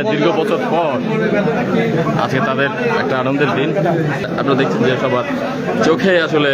দীর্ঘ বছর পর আজকে তাদের একটা আনন্দের দিন। আপনারা দেখছেন যে সবার চোখে আসলে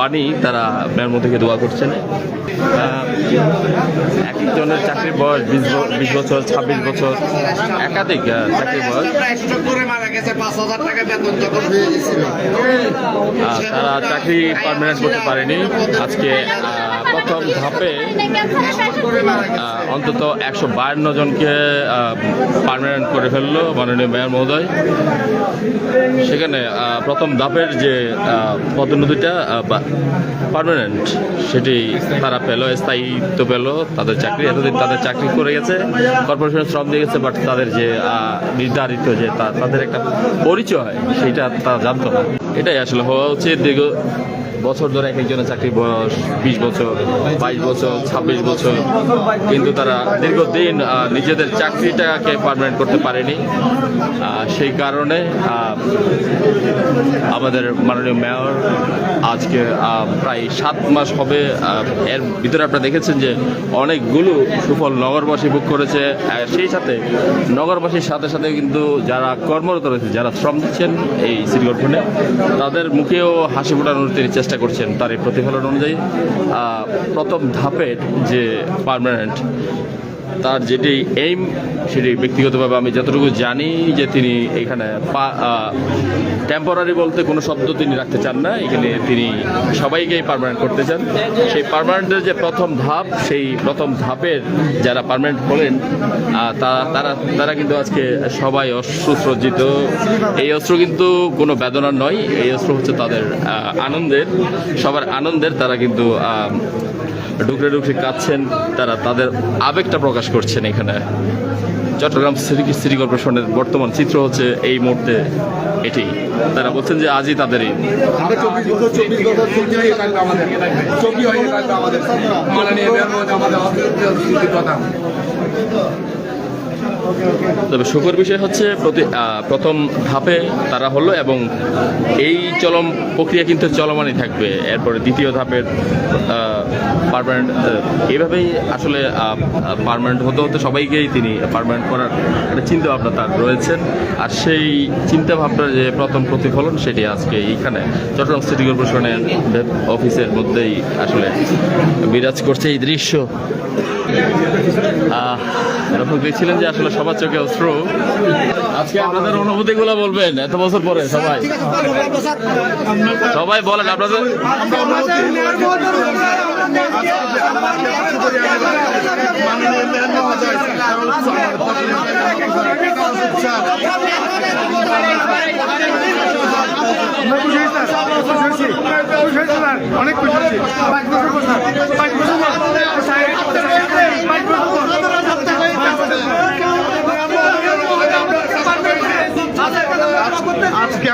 পানি তারা আপনার মধ্যে থেকে দোয়া করছেন। এক একজনের চাকরির বয়স বিশ বিশ বছর, ছাব্বিশ বছর, একাধিক চাকরির বয়স। তারা চাকরি পারমানেন্ট করতে পারেনি। আজকে প্রথম ধাপে অন্তত একশো বায়ান্ন জনকে পারমানেন্ট করে ফেলল মাননীয় মেয়র মহোদয়। সেখানে প্রথম ধাপের যে পদোন্নতিটা পারমানেন্ট সেটি তারা পেল, স্থায়িত্ব পেল, তাদের চাকরি, এতদিন তাদের চাকরি করে গেছে কর্পোরেশনের শ্রম দিয়ে গেছে বাট তাদের যে নির্ধারিত যে তাদের একটা পরিচয়, সেটা তারা জানতো না। এটাই আসলে হওয়া উচিত, দীর্ঘ বছর ধরে এক একজনের চাকরি বয়স বিশ বছর, বাইশ বছর, ছাব্বিশ বছর। কিন্তু তারা দীর্ঘদিন নিজেদের চাকরিটাকে পারমানেন্ট করতে পারেনি। সেই কারণে আমাদের মাননীয় মেয়র আজকে প্রায় সাত মাস হবে এর ভিতরে আপনারা দেখেছেন যে অনেকগুলো সুফল নগরবাসী বুক করেছে। সেই সাথে নগরবাসীর সাথে সাথে কিন্তু যারা কর্মরত রয়েছে, যারা শ্রম দিচ্ছেন এই সিটি কর্পোরেশনে তাদের মুখেও হাসি ফোটানোর তিনি চেষ্টা করছেন তার এই প্রতিফলন অনুযায়ী প্রথম ধাপের যে পার্মানেন্ট তার যেটি এইম সেটি ব্যক্তিগতভাবে আমি যতটুকু জানি যে তিনি এখানে টেম্পোরারি বলতে কোনো শব্দ তিনি রাখতে চান না। এখানে তিনি সবাইকেই পারমানেন্ট করতে চান। সেই পারমানেন্টের যে প্রথম ধাপ, সেই প্রথম ধাপের যারা পারমানেন্ট হলেন তারা তারা কিন্তু আজকে সবাই অশ্রুসজ্জিত এই অস্ত্র কিন্তু কোনো বেদনার নয়। এই অস্ত্র হচ্ছে তাদের আনন্দের। সবার আনন্দের তারা কিন্তু ডুকরে ডুকরে কাঁদছেন। তারা তাদের আবেগটা প্রকাশ করছেন এখানে। চট্টগ্রাম সিটি সিটি কর্পোরেশনের বর্তমান চিত্র হচ্ছে এই মুহূর্তে এটি। তারা বলছেন যে আজই তাদের ঈদ আমরা চব্বিশ বছর চব্বিশ বছর চব্বিশ থাকবে আমাদের। তবে সুখের বিষয় হচ্ছে প্রতি প্রথম ধাপে তারা হলো এবং এই চলম প্রক্রিয়া কিন্তু চলমানই থাকবে। এরপরে দ্বিতীয় ধাপের পারমানেন্ট এইভাবেই আসলে পারমানেন্ট হতে হতে সবাইকেই তিনি পারমানেন্ট করার একটা চিন্তাভাবনা তার রয়েছেন আর সেই চিন্তাভাবনার যে প্রথম প্রতিফলন সেটি আজকে এইখানে চট্টগ্রাম সিটি কর্পোরেশনের অফিসের মধ্যেই আসলে বিরাজ করছে এই দৃশ্য। এরকম দেখছিলেন যে আসলে সবার চোখে অস্ত্র আজকে আপনাদের অনুভূতিগুলো বলবেন এত বছর পরে সবাই। সবাই বলেন, আপনাদের অনেক খুশি হয়েছি পাঁচ বছর পাঁচ বছর পর স্যার পাঁচ বছর আজকে আমাদের আজকে আমাদের খুশি আজকে আমরা ঈদ করতেছি। আল্লাহর কাছে দোয়া করতে থাকি। আজকে আমাদের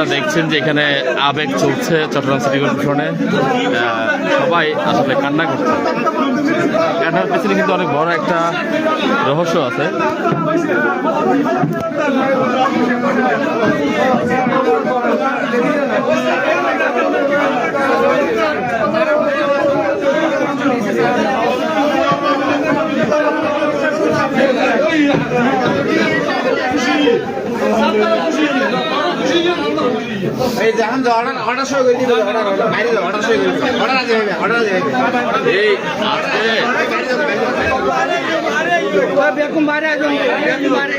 আপনারা দেখছেন যে এখানে আবেগ চলছে চট্টগ্রাম সিটি কর্পোরেশনে। সবাই আসলে কান্না করছে। কান্নার পেছনে কিন্তু অনেক বড় একটা রহস্য আছে। এই যে এখন অর্ডার অর্ডার সই করে দিবে অর্ডার বাইরে অর্ডার সই করে অর্ডার আছে অর্ডার আছে এই আজকে বেকুম বাইরে আসুন বেকুম বাইরে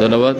ধন্যবাদ।